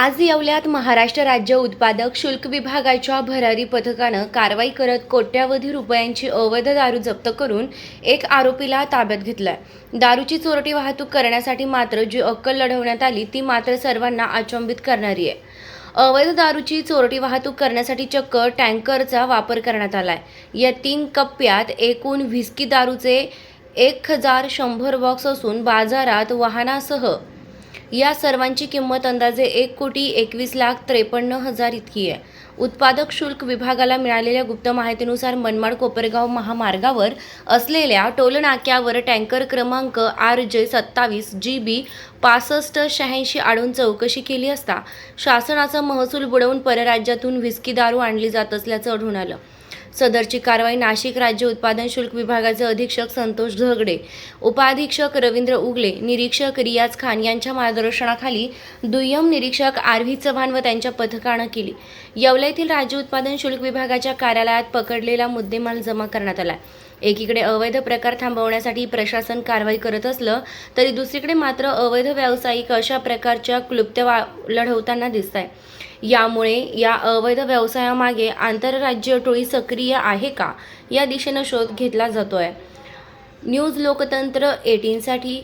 आज येवल्यात महाराष्ट्र राज्य उत्पादक शुल्क विभागाच्या भरारी पथकानं कारवाई करत कोट्यावधी रुपयांची अवैध दारू जप्त करून एक आरोपीला ताब्यात घेतलाय. दारूची चोरटी वाहतूक करण्यासाठी मात्र जी अक्कल लढवण्यात आली ती मात्र सर्वांना अचंबित करणारी आहे. अवैध दारूची चोरटी वाहतूक करण्यासाठी चक्क टँकरचा वापर करण्यात आलाय. या तीन कप्प्यात एकूण व्हिस्की दारूचे एक हजार शंभर बॉक्स असून बाजारात वाहनासह या सर्वांची किंमत अंदाजे एक कोटी एकवीस लाख त्रेपन्न हजार इतकी आहे. उत्पादक शुल्क विभागाला मिळालेल्या गुप्त माहितीनुसार मनमाड कोपरगाव महामार्गावर असलेल्या टोलनाक्यावर टँकर क्रमांक आर जे सत्तावीस जी बी पासष्ट शहाऐंशी आढून चौकशी केली असता शासनाचा महसूल बुडवून परराज्यातून व्हिस्की दारू आणली जात असल्याचं आढळून आलं. सदरची कारवाई नाशिक राज्य उत्पादन शुल्क विभागाचे अधीक्षक संतोष झगडे उपाधीक्षक रवींद्र उगले निरीक्षक रियाज खान यांच्या मार्गदर्शनाखाली दुय्यम निरीक्षक आर व्ही चव्हाण व त्यांच्या पथकानं केली. येवला येथील राज्य उत्पादन शुल्क विभागाच्या कार्यालयात पकडलेला मुद्देमाल जमा करण्यात आला. एकीकडे अवैध प्रकार थांबवण्यासाठी प्रशासन कारवाई करत असलं तरी दुसरीकडे मात्र अवैध व्यावसायिक अशा प्रकारच्या क्लुप्त्या वा लढवताना दिसत आहे यामुळे या अवैध व्यवसायामागे आंतरराज्य टोळी सक्रिय आहे का? या दिशेनं शोध घेतला जातोय. न्यूज लोकतंत्र एटीनसाठी